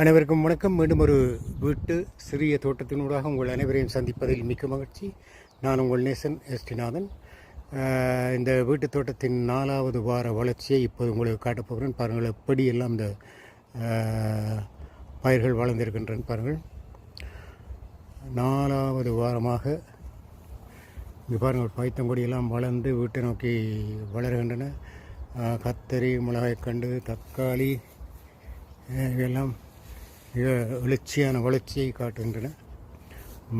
அனைவருக்கும் வணக்கம். மீண்டும் ஒரு வீட்டு சிறிய தோட்டத்தினூடாக உங்கள் அனைவரையும் சந்திப்பதில் மிக்க மகிழ்ச்சி. நான் உங்கள் நேசன் எஸ்டிநாதன் இந்த வீட்டு தோட்டத்தின் நாலாவது வார வளர்ச்சியை இப்போது உங்களுக்கு காட்டப் போகிறேன். பாருங்கள் எப்படி எல்லாம் இந்த பயிர்கள் வளர்ந்திருக்கின்றன பாருங்கள். நாலாவது வாரமாக இங்கே பாருங்கள் பைத்தங்கொடியெல்லாம் வளர்ந்து வீட்டை நோக்கி வளர்கின்றன. கத்தரி மிளகாய்க்கண்டு தக்காளி இவையெல்லாம் எழுச்சியான வளர்ச்சியை காட்டுகின்றன.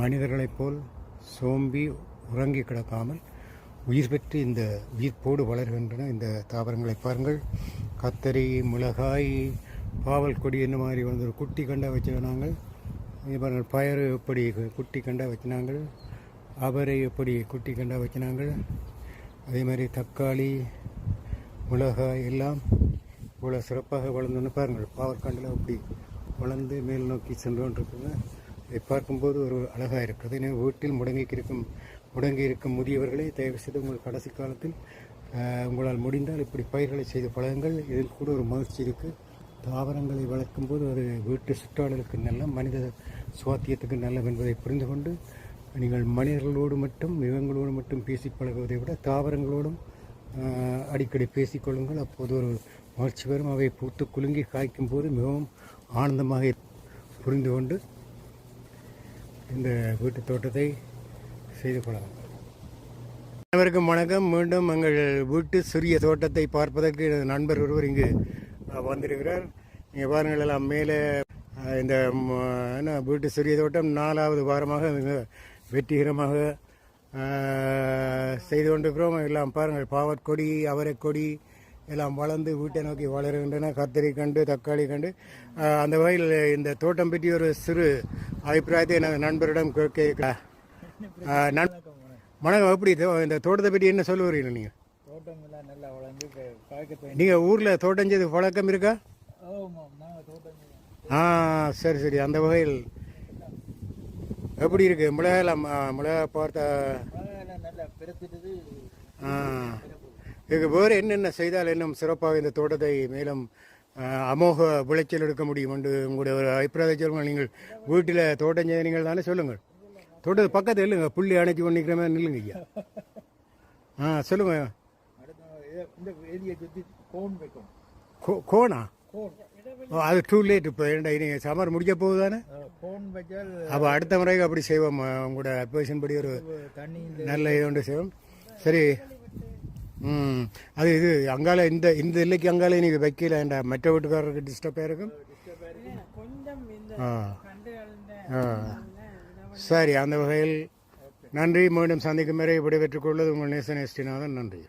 மனிதர்களைப் போல் சோம்பி உறங்கி கிடக்காமல் உயிர் பெற்று இந்த உயிர்ப்போடு வளர்கின்றன. இந்த தாவரங்களை பாருங்கள். கத்தரி மிளகாய் பாவல் கொடி என்ன மாதிரி வந்து ஒரு குட்டி கண்டா வச்சுருந்தாங்க பாருங்கள் பயறு எப்படி குட்டி கண்டா வச்சினாங்க அவரை எப்படி குட்டி கண்டா வச்சினாங்க அதே மாதிரி தக்காளி மிளகாய் எல்லாம் இவ்வளோ சிறப்பாக வளர்ந்தோன்னு பாருங்கள். பாவற்காண்டில் அப்படி வளர்ந்து மேல் நோக்கி சென்று இதை பார்க்கும்போது ஒரு அழகாக இருக்குது எனவே வீட்டில் முடங்கி இருக்கும் முடங்கி இருக்கும் முதியவர்களை தயவு செய்து உங்கள் கடைசி காலத்தில் உங்களால் முடிந்தால் இப்படி பயிர்களை செய்து பழகுங்கள். இதில் கூட ஒரு மகிழ்ச்சி இருக்குது தாவரங்களை வளர்க்கும்போது அது வீட்டு சுற்றாடலுக்கு நல்ல மனித சுவாத்தியத்துக்கு நல்லது என்பதை புரிந்து கொண்டு நீங்கள் மனிதர்களோடு மட்டும் மிருகங்களோடு மட்டும் பேசி பழகுவதை விட தாவரங்களோடும் அடிக்கடி பேசிக்கொள்ளுங்கள் அப்போது ஒரு மகிழ்ச்சி பெறும். அவை பூத்து குலுங்கி காய்க்கும் போது மிகவும் ஆனந்தமாக புரிந்து கொண்டு இந்த வீட்டு தோட்டத்தை செய்து கொள்ளலாம். அனைவருக்கும் வணக்கம். மீண்டும் எங்கள் வீட்டு சிறிய தோட்டத்தை பார்ப்பதற்கு எனது நண்பர் ஒருவர் இங்கு வந்திருக்கிறார். இங்கே பாருங்கள் எல்லாம் மேலே இந்த என்ன வீட்டு சிறிய தோட்டம் நாலாவது வாரமாக மிக வெற்றிகரமாக செய்து கொண்டிருக்கிறோம். எல்லாம் பாருங்கள் பாவற்கொடி அவரைக்கொடி எல்லாம் வளர்ந்து வீட்டை நோக்கி வளருகின்றன கத்திரி கண்டு தக்காளி கண்டு. அந்த வகையில் இந்த தோட்டம் பற்றி ஒரு சிறு அபிப்பிராயத்தை எனது நண்பரிடம் கேட்க வணக்கம் எப்படி இந்த தோட்டத்தை பற்றி என்ன சொல்லுவீங்க நீங்கள்? நல்லா வளர்ந்து நீங்கள் ஊரில் தோட்டம் செய்து பழக்கம் இருக்கா. ஆ சரி சரி. அந்த வகையில் எப்படி இருக்கு? மிளகாலாம் மிளகா பார்த்த ஆ. இதுக்கு வேறு என்னென்ன செய்தால் இன்னும் சிறப்பாக இந்த தோட்டத்தை மேலும் அமோக விளைச்சல் எடுக்க முடியும் என்று உங்களுடைய ஒரு அபிப்பிராயத்தை சொல்லுங்கள். நீங்கள் வீட்டில் தோட்டம் செய்ய நீங்கள் தானே சொல்லுங்கள். தோட்டத்து பக்கத்தில் இல்லைங்க. புள்ளி அணைச்சி பண்ணிக்கிற மாதிரி நில்லுங்க ஐயா. ஆ சொல்லுங்க. கோன் அது டூ லேட் இப்போ. ஏன்டா இனி சம்மர் முடிக்க போகுது தானே? அப்போ அடுத்த முறைக்கு அப்படி செய்வோம். உங்களோட அட்வைஷன் படி ஒரு நல்ல இது ஒன்று செய்வோம். சரி. அது இது அங்கால இந்த இந்த இல்லைக்கு அங்கால நீங்கள் வைக்கல என்ற மற்ற வீட்டுக்காரருக்கு டிஸ்டர்பாக இருக்கும் ஆ ஆ சரி அந்த வகையில் நன்றி மீண்டும் சந்திக்கும் வரை விடைபெற்றுக் கொள்வது உங்கள் நேசன் எஸ்டிநாதன் நன்றி